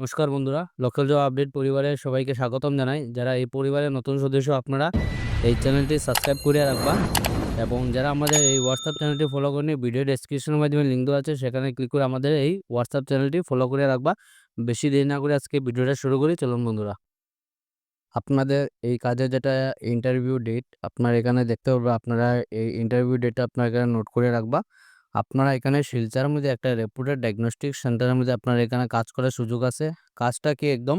নমস্কার বন্ধুরা, local job update পরিবারের সবাইকে স্বাগতম জানাই। যারা এই পরিবারের নতুন সদস্য, আপনারা এই চ্যানেলটি সাবস্ক্রাইব করে রাখবা। এবং যারা আমাদের এই হোয়াটসঅ্যাপ চ্যানেলটি ফলো করেনি ভিডিও ডেসক্রিপশনের মাধ্যমে লিঙ্ক দেওয়া আছে, সেখানে ক্লিক করে আমাদের এই হোয়াটসঅ্যাপ চ্যানেলটি ফলো করে রাখবা। বেশি দেরি না করে আজকে ভিডিওটা শুরু করি, চলুন বন্ধুরা। আপনাদের এই কাজে যেটা ইন্টারভিউ ডেট আপনার এখানে দেখতে পারবে, আপনারা এই ইন্টারভিউ ডেটটা আপনার এখানে নোট করে রাখবা। আপনারা এখানে শিলচরের মধ্যে একটা রেপুটেড ডায়াগনস্টিক সেন্টারের মধ্যে আপনার এখানে কাজ করার সুযোগ আছে। কাজটা কি একদম?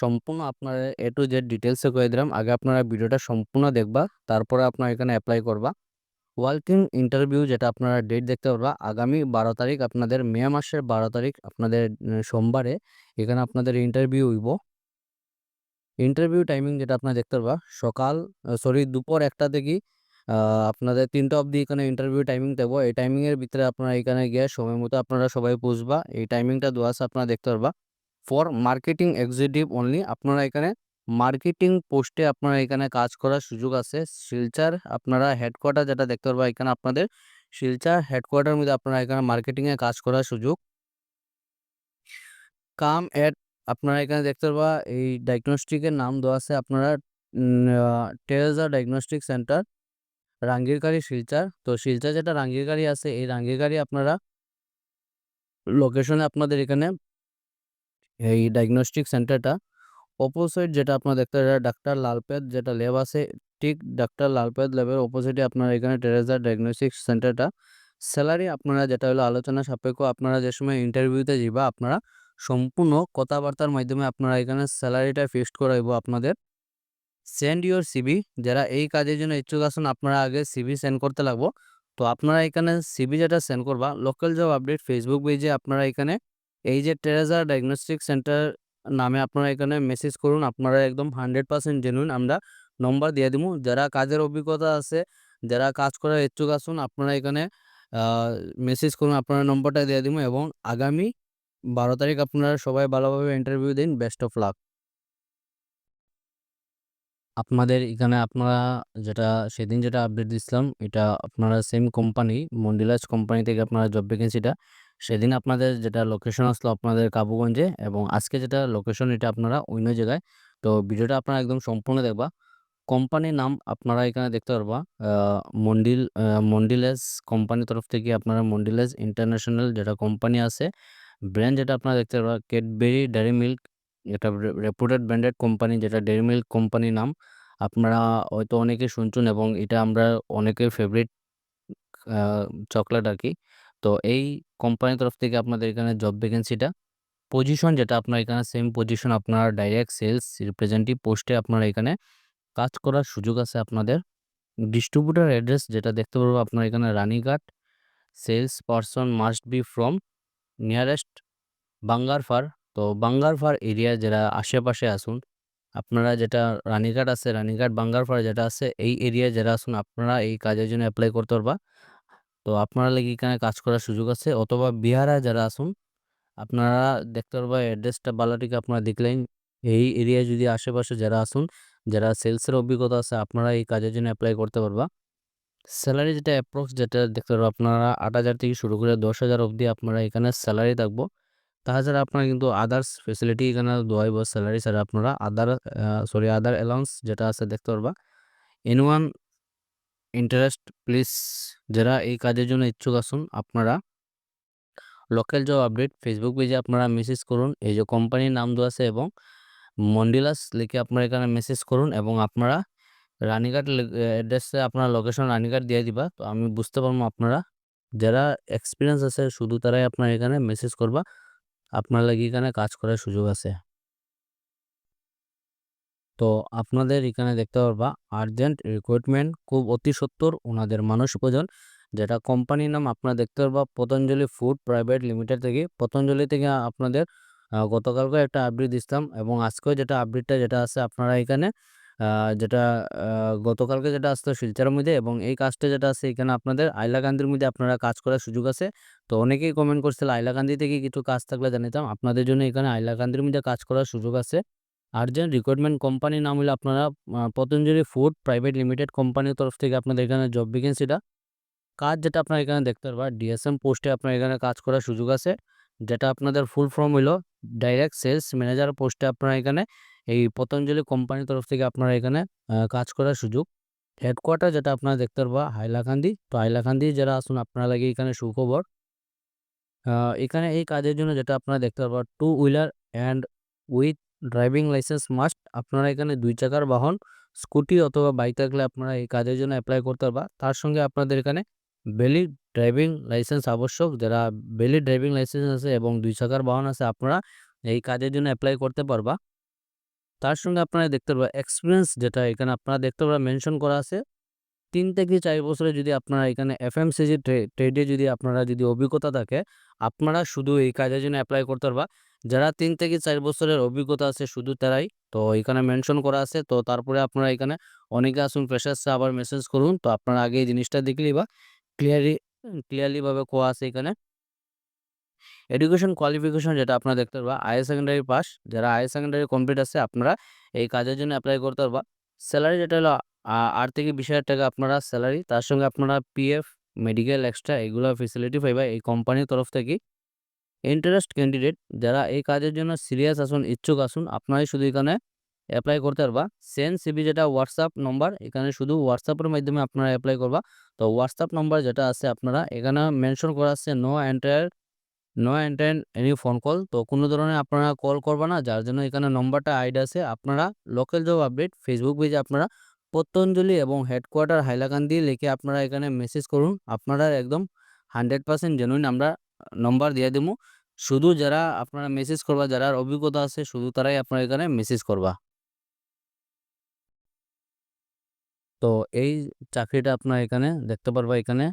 সম্পূর্ণ আপনার এ টু জেড ডিটেলসে করে দিলাম। আগে আপনারা ভিডিওটা সম্পূর্ণ দেখবা, তারপরে আপনারা এখানে অ্যাপ্লাই করবা। ওয়ার্কিং ইন্টারভিউ যেটা আপনারা ডেট দেখতে পারবা, আগামী বারো তারিখ আপনাদের মে মাসের বারো তারিখ আপনাদের সোমবারে এখানে আপনাদের ইন্টারভিউ হইব। ইন্টারভিউ টাইমিং যেটা আপনারা দেখতে পারবা, সকাল সরি দুপুর একটা থেকে আপনাদের তিনটা অবধি এখানে ইন্টারভিউ টাইমিং দেবো। এই টাইমিংয়ের ভিতরে আপনারা এখানে গিয়ে সময় মতো আপনারা সবাই বুঝবা। এই টাইমিংটা দেওয়া আছে, আপনারা দেখতে পারবা। ফর মার্কেটিং এক্সিকিউটিভ অনলি আপনারা এখানে মার্কেটিং পোস্টে আপনারা এখানে কাজ করার সুযোগ আছে। শিলচার আপনারা হেডকোয়ার্টার যেটা দেখতে পারবা, এখানে আপনাদের শিলচার হেডকোয়ার্টার মধ্যে আপনারা এখানে মার্কেটিংয়ে কাজ করার সুযোগ। কাম এট আপনারা এখানে দেখতে পারবা, এই ডায়াগনস্টিকের নাম দেওয়া আছে আপনারা Teresa diagnostic centre Rangirkhari Silchar. তো শিলচার যেটা রাঙ্গিরকারি আছে, এই রাঙ্গিরকারি আপনারা লোকেশনে আপনাদের এখানে এই ডায়াগনস্টিক সেন্টারটা অপোজিট যেটা আপনারা দেখতে পারেন ডাক্তার লালপেদ যেটা ল্যাব আছে, ঠিক ডাক্তার লালপেদ ল্যাবের অপোজিটে আপনারা এখানে টেরেজার ডায়াগনস্টিক সেন্টারটা স্যালারি আপনারা যেটা হলো আলোচনা সাপেক্ষ, আপনারা যে সময় ইন্টারভিউতে যাবা আপনারা সম্পূর্ণ কথাবার্তার মাধ্যমে আপনারা এখানে স্যালারিটা ফিক্সড করাইব আপনাদের। সেন্ড ইউর সিবি যারা এই কাজের জন্য ইচ্ছুক আছেন, আপনারা আগে সিবি সেন্ড করতে লাগবো। তো আপনারা এখানে সিবি যেটা সেন্ড করবা লোকাল জব আপডেট ফেসবুক পেজে আপনারা এখানে এই যে টেরেজা ডায়াগনস্টিক সেন্টার নামে আপনারা এখানে মেসেজ করুন। আপনারা একদম হান্ড্রেড পার্সেন্ট জেনুইন আমরা নম্বর দিয়ে দিব। যারা কাজের অভিজ্ঞতা আছে, যারা কাজ করার ইচ্ছুক আসুন আপনারা এখানে মেসেজ করুন। আপনারা নম্বরটা দিয়ে দিব এবং আগামী বারো তারিখ আপনারা সবাই ভালোভাবে ইন্টারভিউ দিন। বেস্ট অফ লাক আপনাদের এখানে আপনারা যেটা, সেদিন যেটা আপডেট দিছিলাম, এটা আপনারা সেম কোম্পানি মন্ডিলাস কোম্পানি থেকে আপনারা জব ভ্যাকেন্সিটা সেদিন আপনাদের যেটা লোকেশন আসলো আপনাদের কাবুগঞ্জে এবং আজকে যেটা লোকেশন এটা আপনারা অন্য জায়গায়। তো ভিডিওটা আপনারা একদম সম্পূর্ণ দেখবা। কোম্পানির নাম আপনারা এখানে দেখতে পারবা মন্ডিল মন্ডিলেস কোম্পানির তরফ থেকে আপনারা মন্ডিলেস ইন্টারন্যাশনাল যেটা কোম্পানি আছে ব্র্যান্ড যেটা আপনারা দেখতে পারবা ক্যাডবেরি ডেয়ারি মিল্ক এটা রেপুটেড ব্র্যান্ডেড কোম্পানি যেটা ডেয়ারি মিল্ক কোম্পানি নাম, আপনারা হয়তো অনেকে শুনছেন এবং এটা আমরা অনেকের ফেভারিট চকলেট আর কি তো এই কোম্পানির তরফ থেকে আপনাদের এখানে জব ভ্যাকেন্সিটা পজিশন যেটা আপনার এখানে সেম পজিশন আপনার ডাইরেক্ট সেলস রিপ্রেজেন্টেটিভ পোস্টে আপনারা এখানে কাজ করার সুযোগ আছে আপনাদের। ডিস্ট্রিবিউটার অ্যাড্রেস যেটা দেখতে পারব আপনার এখানে Ranighat sales person must be from nearest Bangarphar তো বাঙ্গারফার এরিয়া যারা আশেপাশে আসুন, আপনারা যেটা রানীঘাট আছে, রানীঘাট বাঙ্গারফার যেটা আছে, এই এরিয়া যারা আসুন, আপনারা এই কাজের জন্য অ্যাপ্লাই করতে পারবা। তো আপনারা লাগি এখানে কাজ করার সুযোগ আছে, অথবা বিহারা যারা আসুন, আপনারা দেখতে পারবা অ্যাড্রেসটা বালাটিকে আপনারা দেখলেন। এই এরিয়া যদি আশেপাশে যারা আসুন, যারা সেলসের অভিজ্ঞতা আছে, আপনারা এই কাজের জন্য অ্যাপ্লাই করতে পারবা। স্যালারি যেটা অ্যাপ্রক্স যেটা দেখতে পারব, আপনারা আট হাজার থেকে শুরু করে দশ হাজার অবধি আপনারা এখানে স্যালারি থাকব। তাছাড়া আপনারা কিন্তু আদার্স ফেসিলিটি এখানে দেওয়া হইব স্যালারি ছাড়া আপনারা আদার সরি আদার অ্যালাউন্স যেটা আছে দেখতে পারবা। এন ওয়ান ইন্টারেস্ট প্লিজ যারা এই কাজের জন্য ইচ্ছুক আসুন আপনারা লোকাল জব আপডেট ফেসবুক পেজে আপনারা মেসেজ করুন। এই যে কোম্পানির নাম দেওয়া আছে এবং মন্ডিলাস লিখে আপনারা এখানে মেসেজ করুন এবং আপনারা রানীঘাট অ্যাড্রেসে আপনার লোকেশন রানীঘাট দিয়ে দিবা। তো আমি বুঝতে পারব আপনারা যারা এক্সপিরিয়েন্স আছে, শুধু তারাই আপনার এখানে মেসেজ করবা। আপনার লাগি এখানে কাজ করার সুযোগ আছে। তো আপনাদের এখানে দেখতে পারবা আর্জেন্ট রিক্রুটমেন্ট খুব অতি সত্তর ওনাদের মানুষ প্রয়োজন, যেটা কোম্পানির নাম আপনারা দেখতে পারবা, পতঞ্জলি ফুড প্রাইভেট লিমিটেড থেকে। পতঞ্জলি থেকে আপনাদের গতকালকে একটা আপডেট দিতাম এবং আজকেও যেটা আপডেটটা যেটা আছে, আপনারা এখানে যেটা গতকালকে যেটা আসতো শিলচরের মধ্যে এবং এই কাজটা যেটা আছে এখানে আপনাদের আইলাকান্দির মধ্যে আপনারা কাজ করার সুযোগ আছে। তো অনেকেই কমেন্ট করছিল আইলাকান্দি থেকে কিছু কাজ থাকলে জানিতাম। আপনাদের জন্য এখানে আইলাকান্দির মধ্যে কাজ করার সুযোগ আছে। আর্জেন্ট রিক্রুটমেন্ট কোম্পানির নাম হলো আপনারা পতঞ্জলি ফুড প্রাইভেট লিমিটেড কোম্পানির তরফ থেকে আপনাদের এখানে জব ভ্যাকেন্সিটা কাজ যেটা আপনারা এখানে দেখতে পারবা, ডিএসএম পোস্টে আপনার এখানে কাজ করার সুযোগ আছে। যেটা আপনাদের ফুল ফর্ম হইল ডাইরেক্ট সেলস ম্যানেজার পোস্টে আপনারা এখানে এই পতঞ্জলি কোম্পানির তরফ থেকে আপনারা এখানে কাজ করার সুযোগ। হেডকোয়ার্টার যেটা আপনারা দেখতে পারবা, হাইলাকান্দি। তো হাইলাকান্দি যারা আসুন, আপনারা লাগি এখানে সুখবর। এখানে এই কাজের জন্য যেটা আপনারা দেখতে পারবা two wheeler and with driving licence must আপনারা এখানে দুই চাকার বাহন স্কুটি অথবা বাইক থাকলে আপনারা এই কাজের জন্য অ্যাপ্লাই করতে পারবা। তার সঙ্গে আপনাদের এখানে ভ্যালিড ড্রাইভিং লাইসেন্স আবশ্যক। যারা ভ্যালিড ড্রাইভিং লাইসেন্স আছে এবং দুই চাকার বাহন আছে, আপনারা এই কাজের জন্য অ্যাপ্লাই করতে পারবা। তার সঙ্গে আপনারা দেখতে পারবা এক্সপিরিয়েন্স যেটা এখানে আপনারা দেখতে পারবা মেনশন করা আছে। তিন থেকে চার বছরের যদি আপনারা এখানে এফএমসিজি ট্রে ট্রেডে যদি আপনারা যদি অভিজ্ঞতা থাকে, আপনারা শুধু এই কাজের জন্য অ্যাপ্লাই করতে পারবা। যারা তিন থেকে চার বছরের অভিজ্ঞতা আছে শুধু তারাই। তো এখানে মেনশন করা আছে। তো তারপরে আপনারা এখানে অনেকে আসুন ফ্রেশার্সরা আবার মেসেজ করুন। তো আপনারা আগে এই জিনিসটা দেখে বা ক্লিয়ারলি ক্লিয়ারলিভাবে কোয়া আছে এখানে। এডুকেশন কোয়ালিফিকেশন যেটা আপনারা দেখতে পারবা হায়ার সেকেন্ডারি পাস। যারা হায়ার সেকেন্ডারি কমপ্লিট আছে আপনারা এই কাজের জন্য এপ্লাই করতে পারবা। সেলারি যেটা হলো আ ৮ থেকে ২০,০০০ টাকা আপনারা সেলারি। তার সঙ্গে আপনারা পিএফ, মেডিকেল এক্সট্রা এগুলা ফেসিলিটি পাইবা এই কোম্পানির তরফ থেকে। ইন্টারেস্ট ক্যান্ডিডেট যারা এই কাজের জন্য সিরিয়াস আসুন, ইচ্ছুক আসুন আপনারাই শুধু এখানে অ্যাপ্লাই করতে পারবা। সেন্ড সিভি যেটা হোয়াটসঅ্যাপ নম্বর এখানে শুধু হোয়াটসঅ্যাপের মাধ্যমে আপনারা অ্যাপ্লাই করবা। তো হোয়াটসঅ্যাপ নম্বর যেটা আছে আপনারা এখানে মেনশন করা আছে no enter no enter any phone call. তো কোনো ধরনের আপনারা কল করবা না। যার জন্য এখানে নম্বরটা আইড আছে। আপনারা লোকাল জব আপডেট ফেসবুক পেজে আপনারা পতঞ্জলি এবং হেডকোয়ার্টার হাইলাকান্দি লিখে আপনারা এখানে মেসেজ করুন। আপনারা একদম 100% জেনুইন আমরা নম্বর দিয়ে দিমু। শুধু যারা আপনারা মেসেজ করবা যারার অভিজ্ঞতা আছে, শুধু তারাই আপনারা এখানে মেসেজ করবা। তো এই চাকরিটা আপনারা এখানে দেখতে পারবা এখানে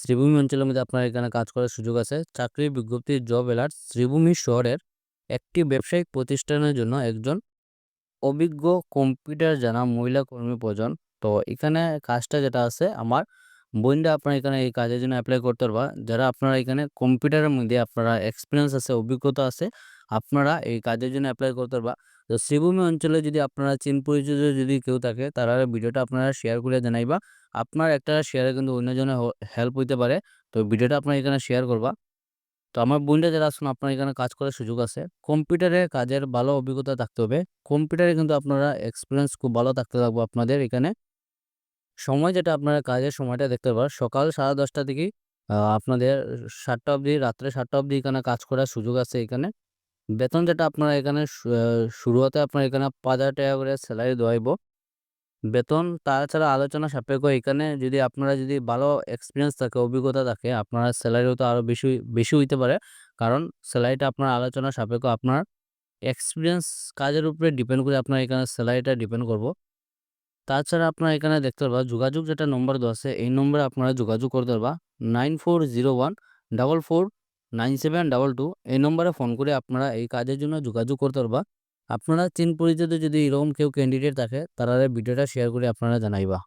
শ্রীভূমি অঞ্চলের মধ্যে আপনার এখানে কাজ করার সুযোগ আছে। চাকরির বিজ্ঞপ্তি জব এলার্ট শ্রীভূমি শহরের একটি ব্যবসায়িক প্রতিষ্ঠানের জন্য একজন অভিজ্ঞ কম্পিউটার জানা মহিলা কর্মী প্রয়োজন। তো এখানে কাজটা যেটা আছে আমার বোনরা আপনারা এখানে এই কাজের জন্য অ্যাপ্লাই করতে পারবা। যারা আপনারা এখানে কম্পিউটারের মধ্যে আপনারা এক্সপিরিয়েন্স আছে, অভিজ্ঞতা আছে, আপনারা এই কাজের জন্য অ্যাপ্লাই করতে পারবা। তো শ্রীভূমি অঞ্চলে যদি আপনারা চিন পরিচিত যদি কেউ থাকে, তারা ভিডিওটা আপনারা শেয়ার করে জানাইবা। আপনার একটা শেয়ারে কিন্তু অন্যজনের হেল্প হইতে পারে। তো ভিডিওটা আপনারা এখানে শেয়ার করবা। তো আমার বোনরা যারা আসুন আপনার এখানে কাজ করার সুযোগ আছে। কম্পিউটারে কাজের ভালো অভিজ্ঞতা থাকতে হবে। কম্পিউটারে কিন্তু আপনারা এক্সপিরিয়েন্স খুব ভালো থাকতে লাগবে আপনাদের এখানে। সময় যেটা আপনারা কাজের সময়টা দেখতে পারবা সকাল 10:30 থেকে আ আপনাদের সাতটা অবধি, রাত্রে সাতটা অবধি এখানে কাজ করার সুযোগ আছে এখানে। বেতন যেটা আপনারা এখানে শুরুতে আপনার এখানে ৳৫,০০০ করে সেলারি দেওয়া হইব। বেতন তাছাড়া আলোচনা সাপেক্ষ এখানে যদি আপনারা যদি ভালো এক্সপিরিয়েন্স থাকে, অভিজ্ঞতা থাকে আপনার সেলারিও তো আরও বেশি বেশি হইতে পারে। কারণ সেলারিটা আপনার আলোচনা সাপেক্ষ আপনার এক্সপিরিয়েন্স কাজের উপরে ডিপেন্ড করে আপনার এখানে সেলারিটা ডিপেন্ড করব। তাছাড়া আপনারা এখানে দেখতে পারবা যোগাযোগ যেটা নম্বর দেওয়া আছে এই নম্বরে আপনারা যোগাযোগ করতে পারবা 9401449722 এই নম্বরে ফোন করে আপনারা এই কাজের জন্য যোগাযোগ করতে পারবা। আপনারা চিন পরিচিত যদি এরকম কেউ ক্যান্ডিডেট থাকে, তারা ভিডিওটা শেয়ার করে আপনারা জানাইবা।